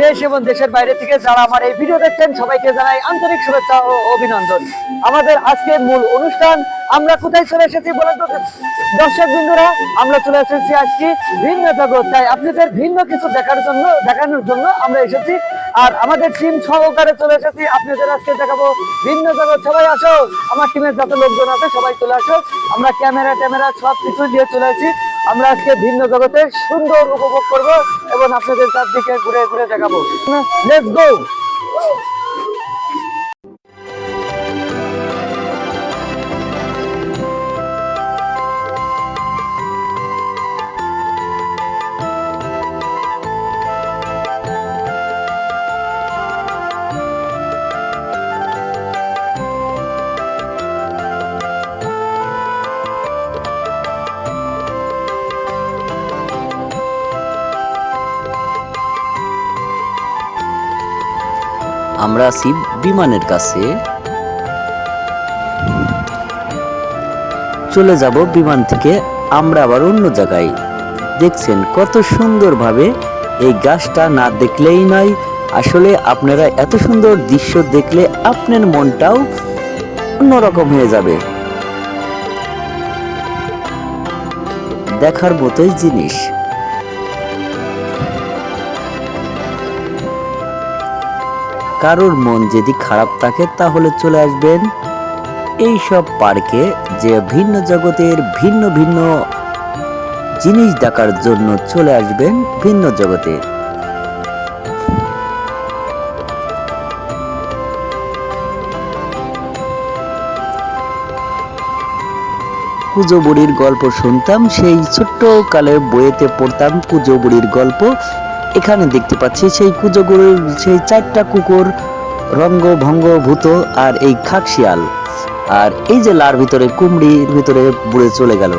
দেশ এবং দেশের বাইরে থেকে যারা আমার এই ভিডিও দেখছেন, সবাইকে জানাই আন্তরিক শুভেচ্ছা ও অভিনন্দন। আমাদের আজকের মূল অনুষ্ঠান, আমরা কোথায় চলে এসেছি বলেন তো? দর্শক বিন্দুরা, আমরা চলে এসেছি আজকে ভিন্ন জগৎ। তাই আপনাদের ভিন্ন কিছু দেখার জন্য, দেখানোর জন্য আমরা এসেছি। আর আমাদের টিম সহকারে চলে এসেছি। আপনাদের আজকে দেখাবো ভিন্ন জগৎ। সবাই আসো। আমার টিমের যত লোকজন আছে, সবাই চলে আসো। আমরা ক্যামেরা ট্যামেরা সব কিছু দিয়ে চলে এসেছি আমরা আজকে ভিন্ন জগতে সুন্দর উপভোগ করব এবং আপনাদের চারদিকে ঘুরে ঘুরে দেখাবো। লেটস গো আমরা আছি বিমানের কাছে। চলে যাব বিমান থেকে, আমরা আবার অন্য জায়গায়। দেখছেন কত সুন্দরভাবে এই গাছটা না দেখলেই নয়। আসলে আপনারা এত সুন্দর দৃশ্য দেখলে আপনার মনটাও অন্যরকম হয়ে যাবে। দেখার মতোই জিনিস। কারোর মন যদি খারাপ থাকে তাহলে চলে আসবেন এই সব পার্কে যে ভিন্ন জগতের ভিন্ন ভিন্ন জিনিস দেখার জন্য চলে আসবেন ভিন্ন জগতে। কুজো বুড়ির গল্প শুনতাম, সেই ছোট্ট কালের বইয়েতে পড়তাম কুজো বুড়ির গল্প। এখানে দেখতে পাচ্ছি সেই কুজো বুড়ির সেই চারটা কুকুর রঙ্গ ভঙ্গ ভূত আর এই খাকশিয়াল আর এই যে লার ভিতরে কুমড়ির ভিতরে বুড়ে চলে গেল।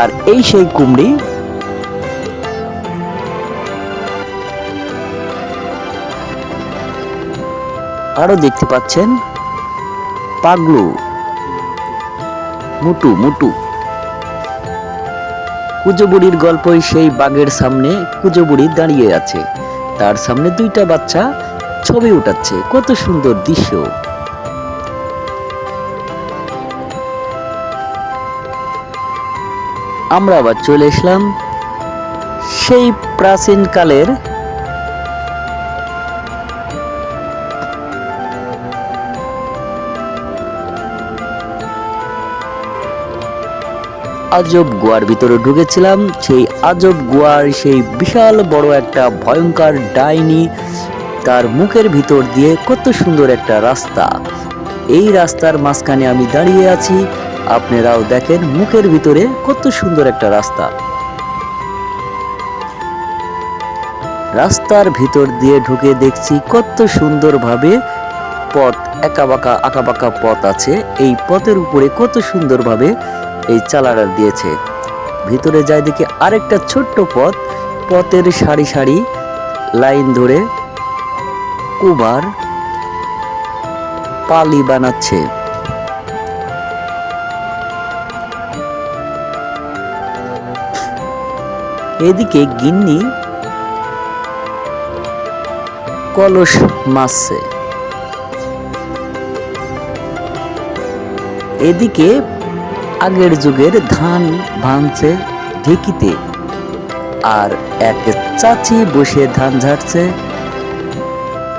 আর এই সেই কুমড়ি আরও দেখতে পাচ্ছেন পাগলু। মুটু মুটু। কুজো বুড়ির গল্পই সেই বাঘের সামনে কুজবুড়ি দাঁড়িয়ে আছে। তার সামনে দুইটা বাচ্চা ছবি উঠাচ্ছে। কত সুন্দর দৃশ্য। আমরা আবার চলে এসলাম সেই প্রাচীন আজব গোয়ার ভিতরে ঢুকেছিলাম। সেই আজব গোয়ার সেই বিশাল বড় একটা ভয়ঙ্কর ডাইনি তার মুখের ভিতর দিয়ে কত সুন্দর একটা রাস্তা। এই রাস্তার মাঝখানে আমি দাঁড়িয়ে আছি। আপনারাও দেখেন মুখের ভিতরে কত সুন্দর একটা রাস্তা। রাস্তার ভিতর দিয়ে ঢুকে দেখছি কত সুন্দরভাবে পথ একা বাঁকা আঁকা বাঁকা পথ আছে। এই পথের উপরে কত সুন্দরভাবে এই চালাটা দিয়েছে। ভিতরে যায় দেখি আরেকটা ছোট্ট পথ। পথের সারি সারি লাইন ধরে কুমার পালি বানাচ্ছে। এদিকে গিন্নি কলস মাসছে এদিকে আগের যুগের ধান ভাঙছে ঢেকিতে, আর এক চাচি বসে ধান ঝাড়ছে।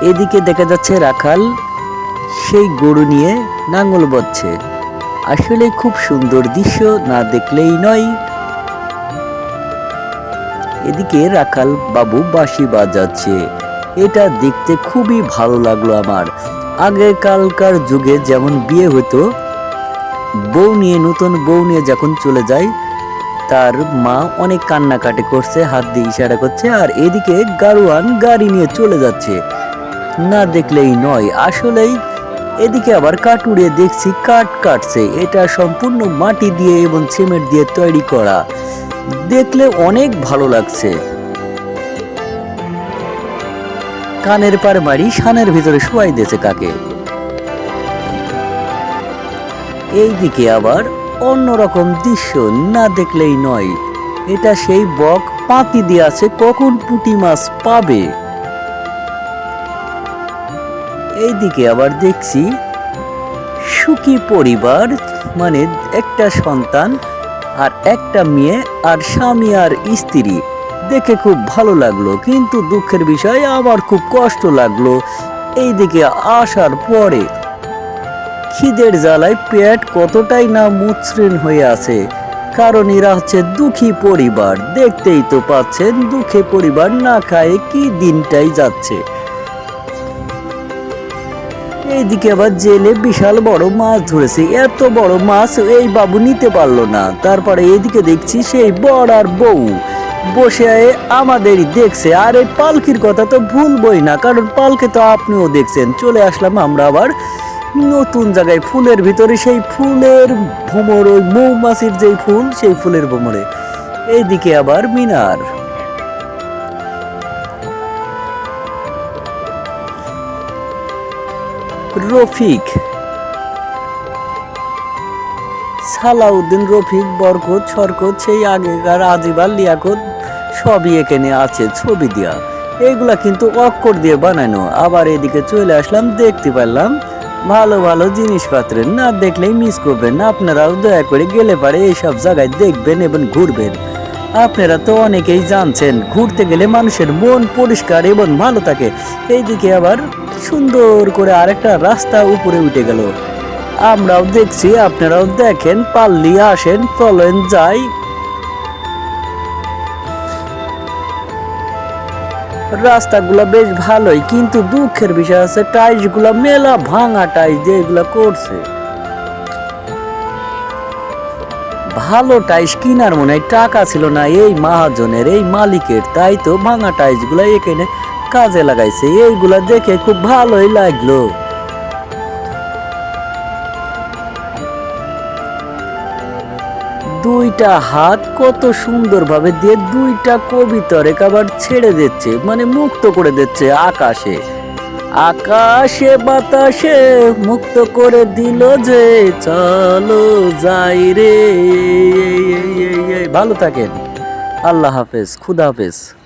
এদিকে দেখা যাচ্ছে রাখাল, সেই গরু নিয়ে নাঙ্গল বচ্ছে। আসলে খুব সুন্দর দৃশ্য, না দেখলেই নয়। এদিকে রাখাল বাবু বাঁশি বাজাচ্ছে। এটা দেখতে খুবই ভালো লাগল আমার। আগেকালকার যুগে যেমন বিয়ে হতো বউ নিয়ে, নতুন বউ নিয়ে যখন চলে যায়, তার মা অনেক কান্নাকাটি করছে, হাত দিয়ে ইশারা করছে, আর এদিকে গাড়োয়ান গাড়ি নিয়ে চলে যাচ্ছে। না দেখলেই নয়, আসলেই এদিকে আবার কাটুরে দেখছি, কাঠ কাটছে। এটা সম্পূর্ণ মাটি দিয়ে এবং সিমেন্ট দিয়ে তৈরি করা। দেখলে অনেক ভালো লাগছে। কানের পার মারি শানের ভিতরে শোয়াই দিয়েছে কাকে। এইদিকে আবার অন্যরকম দৃশ্য না দেখলেই নয়। এটা সেই বক পাতি দিয়ে আছে কখন পুঁটি মাছ পাবে। এইদিকে আবার দেখছি সুখী পরিবার মানে একটা সন্তান আর একটা মেয়ে আর স্বামী আর স্ত্রী। দেখে খুব ভালো লাগল, কিন্তু দুঃখের বিষয় আমার খুব কষ্ট লাগল। এইদিকে আসার পরে খিদের জ্বালায় পেট কতটাই না মসৃণ হয়ে আছে। কারণ এরা হচ্ছে দুঃখী পরিবার। দেখতেই তো পাচ্ছেন, দুঃখী পরিবার না খায় কি দিনটাই যাচ্ছে। এইদিকে আবার জেলে বিশাল বড় মাছ ধরেছে। এত বড় মাছ এই বাবু নিতে পারল না। তারপরে এইদিকে দেখছি সেই বড় আর বউ। বসে আমাদেরই দেখছে। আর এই পালকির কথা তো ভুলবই না, কারণ পালকে তো আপনিও দেখছেন। চলে আসলাম আমরা আবার নতুন জায়গায় ফুলের ভিতরে, সেই ফুলের ভ্রমর ওই মৌমাছির যেই ফুল, সেই ফুলের ভ্রমরে এইদিকে আবার মিনার। রফিক। সালাউদ্দিন রফিক, বরকত শরকত সেই আগেকার আজিবার লিয়াকত, সবই এখানে আছে ছবি দেওয়া এগুলা কিন্তু অক্ষর দিয়ে বানানো। আবার এদিকে চলে আসলাম, দেখতে পারলাম ভালো ভালো জিনিসপত্রের না দেখলেই মিস করবেন। আপনারাও দয়া করে গেলে পারে এইসব জায়গায় দেখবেন এবং ঘুরবেন। আপনারা তো অনেকেই জানছেন, ঘুরতে গেলে মানুষের মন পরিষ্কার এবং ভালো থাকে। এইদিকে আবার সুন্দর করে আরেকটা রাস্তা উপরে উঠে গেল। আমরাও দেখছি, আপনারাও দেখেন, পাল্লি আসেন, চলেন যাই। রাস্তাগুলো বেশ ভালোই, কিন্তু দুঃখের বিষয় আছে টাইলসগুলা মেলা ভাঙা টাইলস দিয়ে এগুলো করছে। ভালো টাইলস কিনার মনে হয় টাকা ছিল না এই মহাজনের, এই মালিকের, তাই তো ভাঙা টাইলসগুলা এখানে কাজে লাগাইছে, এইগুলা দেখে খুব ভালোই লাগল। দুইটা হাত কত সুন্দরভাবে দিয়ে দুইটা কবিতরে আবার ছেড়ে দিচ্ছে মানে মুক্ত করে দিচ্ছে আকাশে। আকাশে বাতাসে মুক্ত করে দিল যে, চলো যাই রে। ভালো থাকেন। আল্লাহ হাফেজ, খুদা হাফেজ।